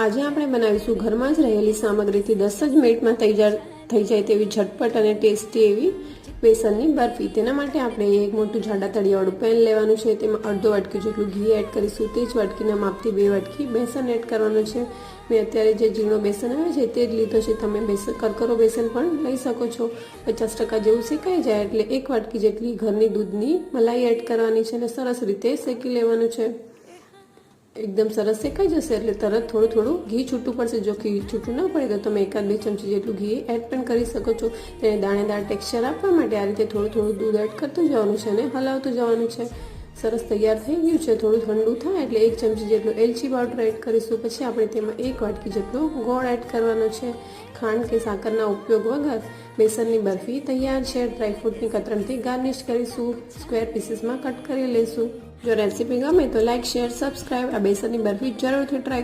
આજે આપણે બનાવીશું ઘરમાં જ રહેલી સામગ્રીથી દસ જ મિનિટમાં તૈયાર થઈ જાય તેવી ઝટપટ અને ટેસ્ટી એવી બેસનની બરફી. તેના માટે આપણે એક મોટું જાડા તળિયાવાળું પેન લેવાનું છે. તેમાં અડધો વાટકી જેટલું ઘી એડ કરીશું. તે જ વાટકીના માપથી બે વાટકી બેસન એડ કરવાનું છે. મેં અત્યારે જે ઝીણો બેસન આવે છે તે જ લીધો છે. તમે બેસન કરકરો બેસન પણ લઈ શકો છો. પચાસ ટકા જેવું શેકાઈ જાય એટલે એક વાટકી જેટલી ઘરની દૂધની મલાઈ એડ કરવાની છે અને સરસ રીતે શેકી લેવાનું છે. એકદમ સરસ શેકાઈ જશે એટલે તરત થોડું થોડું ઘી છૂટું પડશે. જો ઘી છૂટું ન પડે તો તમે એકાદ બે ચમચી જેટલું ઘી એડ પણ કરી શકો છો. તેને દાણેદાર ટેક્સચર આપવા માટે આ રીતે થોડું થોડું દૂધ એડ કરતું જવાનું છે અને હલાવતું જવાનું છે. સરસ તૈયાર થઈ ગયું છે. થોડું ઠંડુ થાય એટલે એક ચમચી જેટલું એલચી પાવડર એડ કરીશું. પછી આપણે તેમાં એક વાટકી જેટલું ગોળ એડ કરવાનો છે. ખાંડ કે સાકરના ઉપયોગ વગર બેસનની બરફી તૈયાર છે. ડ્રાયફ્રૂટની કતરણથી ગાર્નિશ કરીશું. સ્ક્વેર પીસીસમાં કટ કરી લઈશું જો રેસીપી ગમે તો લાઇક શેર સબસ્ક્રાઈબ આ બેસનની બરફી જરૂરથી ટ્રાય